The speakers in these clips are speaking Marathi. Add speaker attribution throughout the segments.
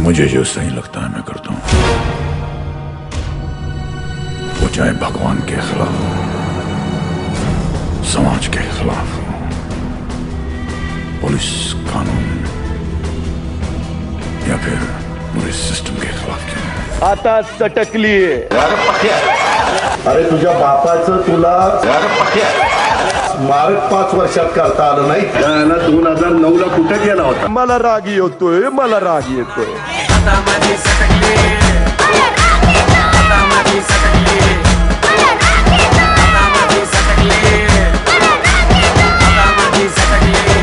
Speaker 1: मुझे जो सही लगता है मैं करता हूँ। वो चाहे भगवान के खिलाफ हो समाज के खिलाफ हो पुलिस कानून या फिर पूरे सिस्टम के खिलाफ क्यों।
Speaker 2: आता सटकलीये
Speaker 3: अरे तुझ्या बापाचं तुला स्मारक पाच वर्षात करता आलं नाही. त्याला दोन हजार नऊ ला कुठे गेला होता?
Speaker 2: मला राग येतोय मला राग येतोय.
Speaker 4: आता माझी सटकली आता माझी सटकली आता माझी सटकली आता माझी सटकली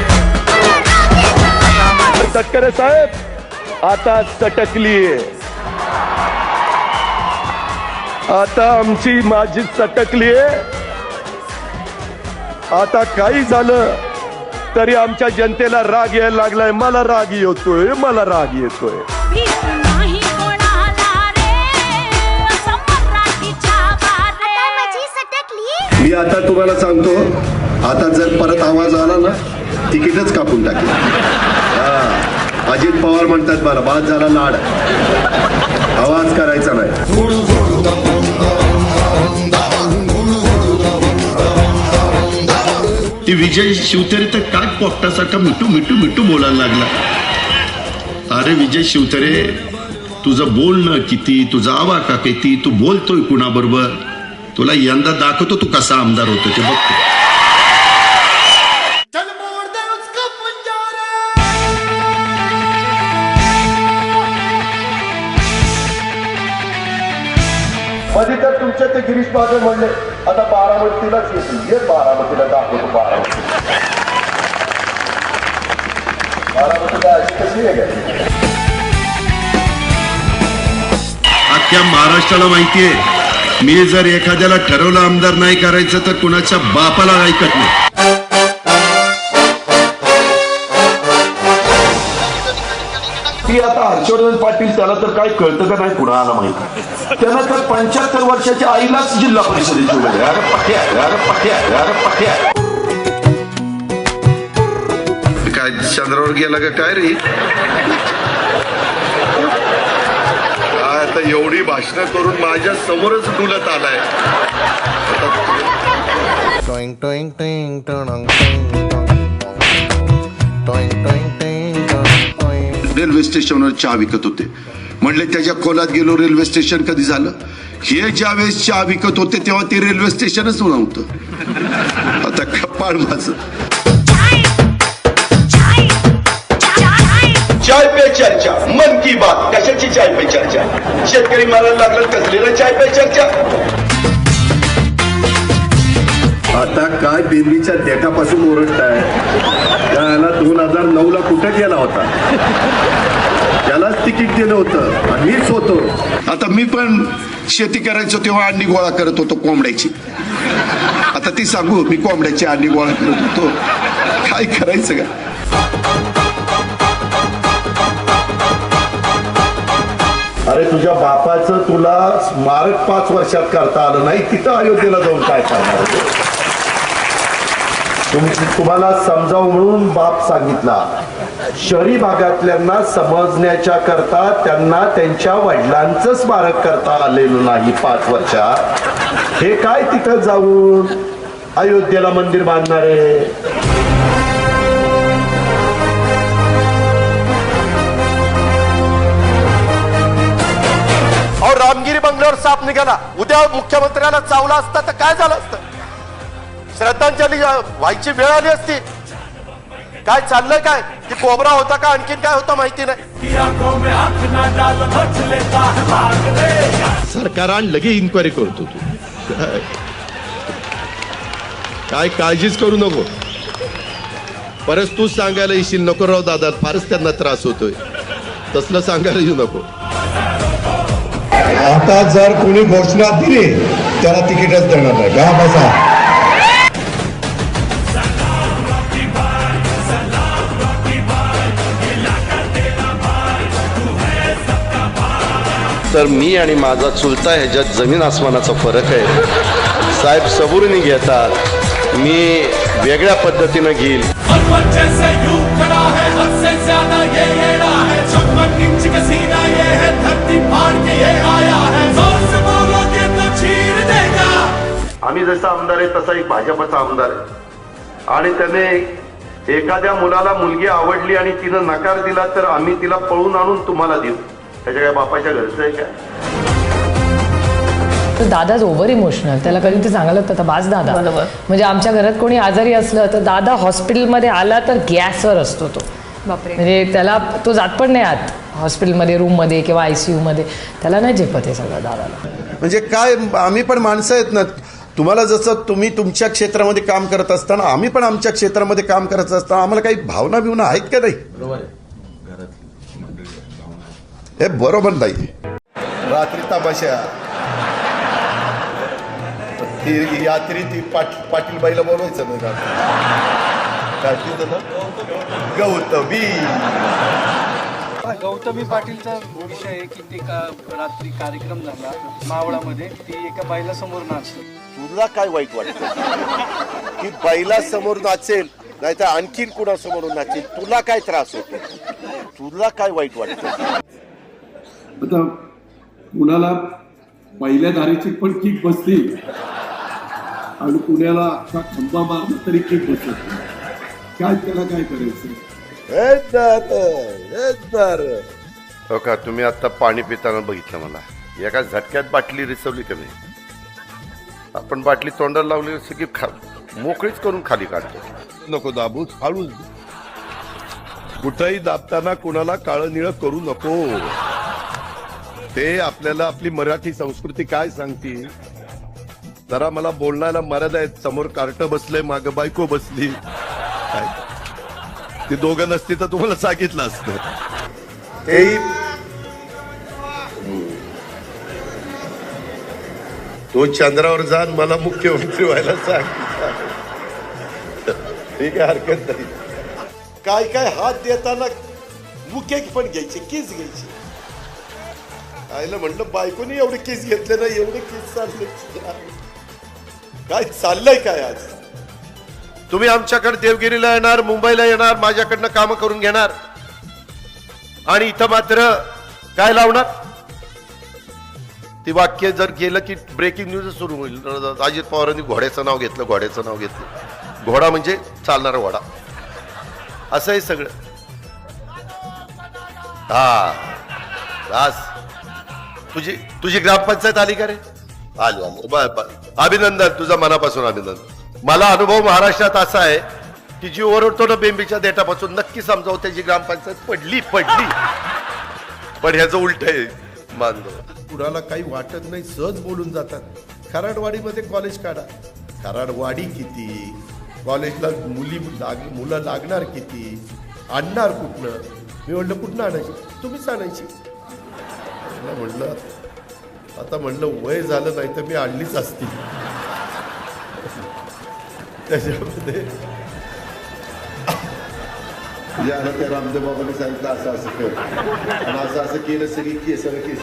Speaker 4: आता माझी
Speaker 2: तटकरे साहेब आता सटकलीये. आता आमची माझी सटकलीये. आता काही झालं तरी आमच्या जनतेला राग यायला लागलाय. मला राग येतोय मला राग येतोय.
Speaker 3: मी आता तुम्हाला सांगतो आता जर परत आवाज आला ना तिकीटच कापून टाकेल. अजित पवार म्हणतात मला बाद झाला लाड. आवाज करायचा नाही.
Speaker 5: विजय शिवतरे तर काय पोपटासारखा मिठू मिठू मिठू बोलायला लागला. अरे विजय शिवतरे तुझं बोलणं किती तुझा आवाका किती तू बोलतोय कुणाबरोबर? तुला यंदा दाखवतो तू कसा आमदार होतो ते बघतो
Speaker 3: मध्ये तर तुमचे ते गिरीश बागल म्हणले आता बारामतीलाच येतील. ये बारामतीला दाखवतो बारामती. बारामतीला
Speaker 5: अख्ख्या महाराष्ट्राला माहितीये मी जर एखाद्याला ठरवलं आमदार नाही करायचं तर कुणाच्या बापाला ऐकत नाही.
Speaker 6: ती आता हर्षवर्धन पाटील त्याला तर काय कळतं का नाही कुणाला माहिती? त्यानं तर पंच्याहत्तर वर्षाच्या आईलाच जिल्हा परिषदेची उमेदवार अरे पठ्या अरे पठ्या अरे पठ्या.
Speaker 5: काय चंद्रावर गेला का काय रे?
Speaker 3: आता एवढी भाषणं करून माझ्या समोरच डुलत आलाय.
Speaker 7: toing toing ting toing
Speaker 5: railway स्टेशनवर चहा विकत होते. म्हणले त्याच्या खोलात गेलो रेल्वे स्टेशन कधी झालं? हे ज्या वेळेस चहा विकत होते तेव्हा ते रेल्वे स्टेशनच नव्हतं आता कपाळ माझं.
Speaker 3: चाय पे चर्चा. मन की बात कशाची चाय पे चर्चा? शेतकरी मारायला लागलं कसलेला चाय पे चर्चा? आता काय बेबीच्या देठापासून ओरडताय? त्याला दोन हजार नऊ ला कुठे गेला होता? त्यालाच तिकीट दिलं होतं आणि मीच होतो.
Speaker 5: आता मी पण शेती करायचो तेव्हा अंडी गोळा करत होतो कोंबड्याची. आता ती सांगू मी कोंबड्याची अंडी गोळा करत होतो. काय करायचं का
Speaker 3: अरे तुझ्या बापाचं तुला स्मारक पाच वर्षात करता आलं नाही तिथं अयोध्येला जाऊन काय करणार होते? तुम्हाला समजावं म्हणून बाप सांगितला शहरी भागातल्यांना समजण्याच्या करता त्यांना त्यांच्या वडिलांचं स्मारक करता आलेलं नाही पाच वर्षात हे काय तिथं जाऊन अयोध्येला मंदिर बांधणार आहे
Speaker 2: अहो रामगिरी बंगल्यावर साप निघाला. उद्या मुख्यमंत्र्याला चावला असता तर काय झालं असतं? श्रद्धांजली व्हायची वेळ आली असती. काय चाललंय काय? की कोबरा होता का? आणखीन काय होतं माहिती नाही.
Speaker 6: सरकारान लगे इन्क्वायरी करतो तू. काय- काय काळजीच करू नको. परत तूच सांगायला येशील नको राव दादा. फारच त्यांना त्रास होतोय. तसलं सांगायला येऊ नको.
Speaker 3: आता जर कोणी घोषणा दिली त्याला तिकीटच देणार नाही. का बसा.
Speaker 2: तर मी आणि माझा चुलता ह्याच्यात जमीन आसमानाचा फरक आहे. साहेब सबुरीने घेतात. मी वेगळ्या पद्धतीनं घेईल.
Speaker 4: आम्ही जसा
Speaker 3: आमदार आहे तसा एक भाजपचा आमदार आहे. आणि त्याने एखाद्या मुलाला मुलगी आवडली आणि तिनं नकार दिला तर आम्ही तिला पळून आणून तुम्हाला देऊ. त्याच्या काय बापाच्या घरचं आहे काय
Speaker 8: तर दादाज ओव्हर इमोशनल त्याला कधी ते सांगायला होतं बाज दादा. म्हणजे आमच्या घरात कोणी आजारी असलं तर दादा हॉस्पिटलमध्ये आला तर गॅसवर असतो तो.
Speaker 9: बापरे.
Speaker 8: म्हणजे त्याला तो जात पण नाही आत. हॉस्पिटलमध्ये रूममध्ये किंवा आय सी यूमध्ये. त्याला नाही झेपत हे सगळं दादाला.
Speaker 3: म्हणजे काय आम्ही पण माणसं आहेत ना. तुम्हाला जसं तुम्ही तुमच्या क्षेत्रामध्ये काम करत असताना आम्ही पण आमच्या क्षेत्रामध्ये काम करत असताना आम्हाला काही भावना बिवना आहेत का नाही? हे बरोबर नाही. रात्री तमाशा. ती यात्री ती पाट पाटील बाईला बोलवायचं नाही काय तिचं ना गौतमी.
Speaker 10: गौतमी पाटीलचा विषय आहे की ते का रात्री कार्यक्रम झाला मावळामध्ये ती एका बाईला समोर नाचली.
Speaker 3: तुला काय वाईट वाटतं? की बैला समोर नाचेल नाही तर आणखीन कुणासमोर नाचेल तुला काय त्रास होतो? तुला काय वाईट वाटतं?
Speaker 6: आता कुणाला पहिल्या धारेची पण किक बसली आणि पुण्याला अख्खा खंबा मारला तरी किक बसत नाही. काय त्याला काय करायचं?
Speaker 3: हो का तुम्ही आता पाणी पिताना बघितलं मला. एका झटक्यात बाटली रिसवली का नाही? आपण बाटली तोंडाला लावली असं की खा मोकळीच करून खाली काढतो. नको दाबूच हळूच कुठंही दाबताना कुणाला काळं निळं करू नको. ते आपल्याला आपली मराठी संस्कृती काय सांगते जरा मला बोलण्याला मर्यादा आहेत. समोर कार्ट बसलंय माग बायको बसली. काय ते दोघं नसती तर तुम्हाला सांगितलं असतं. तेही तो चंद्रावर जाण मला मुख्यमंत्री व्हायला सांग ठीक आहे हरकत नाही. काय काय हात देताना मुके पण घ्यायचे केस घ्यायचे. आईला म्हणलं बायकोनी एवढे केस घेतले ना एवढे केस चालले. काय चाललंय काय आज? तुम्ही आमच्याकडे देवगिरीला येणार मुंबईला येणार माझ्याकडनं काम करून घेणार. आणि इथं मात्र काय लावणार? ती वाक्य जर गेलं की ब्रेकिंग न्यूज सुरू होईल. अजित पवारांनी घोड्याचं नाव घेतलं घोड्याचं नाव घेतलं. घोडा म्हणजे चालणारा घोडा असं आहे सगळं. हा. बस तुझी तुझी ग्रामपंचायत आली का रे? आली आली. अभिनंदन तुझा मनापासून अभिनंदन. मला अनुभव महाराष्ट्रात असा आहे की जी ओरडतो ना बेंबीच्या देठापासून नक्की समजावं त्याची ग्रामपंचायत पडली पडली. पण ह्याचं उलट आहे मानलं कुणाला काही वाटत नाही सहज बोलून जातात. खराडवाडीमध्ये कॉलेज काढा. खराडवाडी किती? कॉलेजला मुली लाग मुलं लागणार किती? आणणार कुठनं? मी म्हणलं कुठनं आणायची? तुम्हीच आणायची. मला म्हणलं आता म्हणलं वय झालं नाही तर मी आणलीच असती. त्याच्यामध्ये या त्या रामदेव बाबांनी सांगितलं असं असं कर आणि असं असं केलं सगळी केस केस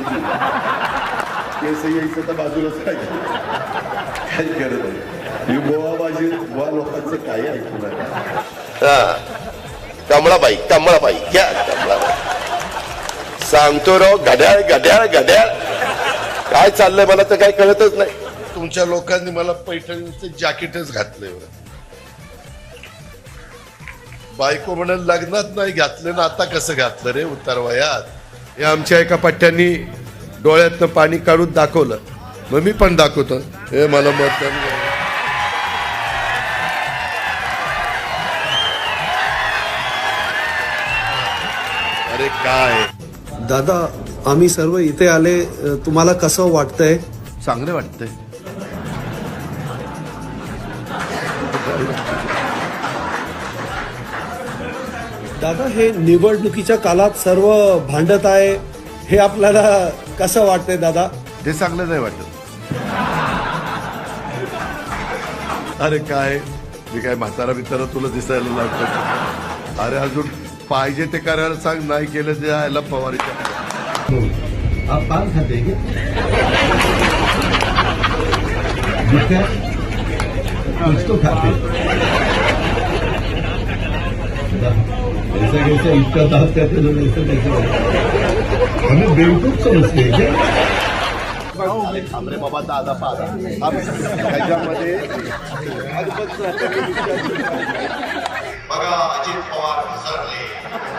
Speaker 3: केस यायचं तर बाजूलाच काय काय करत नाही ही. गोवा बाजी गोवा लोकांचं काय ऐकू नका कमळाबाई कमळाबाई घ्या कमळाबाई. सांगतो राव घड्याळ घड्याळ घड्याळ. काय चाललंय मला तर काही कळतच नाही. तुमच्या लोकांनी मला पैठणीचं जॅकेटच घातलंय. बायको म्हणून लग्नात नाही घातलं ना आता कसं घातलं रे उतार वयात? हे आमच्या एका पट्ट्यांनी डोळ्यातनं पाणी काढून दाखवलं. मग मी पण दाखवतो. हे मला मत अरे काय?
Speaker 10: दादा आम्ही सर्व इथे आले तुम्हाला कसं वाटतंय?
Speaker 3: चांगलं वाटतंय.
Speaker 10: दादा हे निवडणुकीच्या काळात सर्व भांडत आहे हे आपल्याला कसं वाटतंय दादा?
Speaker 3: ते चांगलं नाही वाटत. अरे काय? मी काय म्हातारा बितारा तुला दिसायला लागतो अरे अजून पाहिजे ते करायला सांग नाही केलं ते यायला पवारीच्या
Speaker 10: आप पान खाते हैं खाते. ऐसा कैसे इसका दांत कहते लोग ऐसा कैसे हमें बेवकूफ समझते हैं क्या
Speaker 3: अरे बाबा दादा पाहा त्याच्यामध्ये
Speaker 5: बघा अजित पवार घसरले.